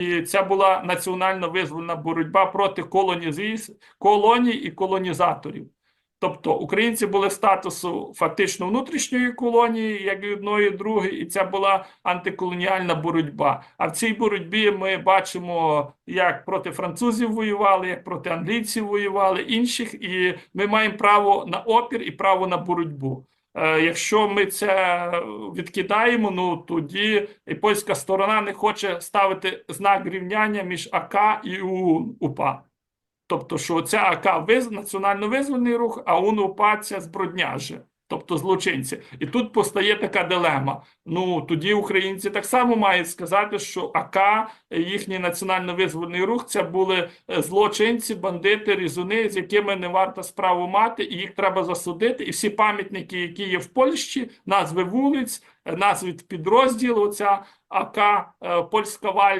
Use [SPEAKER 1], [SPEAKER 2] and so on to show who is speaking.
[SPEAKER 1] І це була національно визвольна боротьба проти колоній і колонізаторів. Тобто українці були статусу фактично внутрішньої колонії, як і одної, і другої, і це була антиколоніальна боротьба. А в цій боротьбі ми бачимо, як проти французів воювали, як проти англійців воювали, інших, і ми маємо право на опір і право на боротьбу. Е, Якщо ми це відкидаємо, ну тоді польська сторона не хоче ставити знак рівняння між АК і УПА. Тобто, що ця АК національно визвольний рух, а УНУПА це збродняжі, тобто злочинці. І тут постає така дилема. Ну тоді українці так само мають сказати, що АК, їхній національно визвольний рух, це були е, злочинці, бандити, різуни, з якими не варто справу мати, і їх треба засудити. І всі пам'ятники, які є в Польщі, назви вулиць, е, назви підрозділу, ця АК е, польська валь.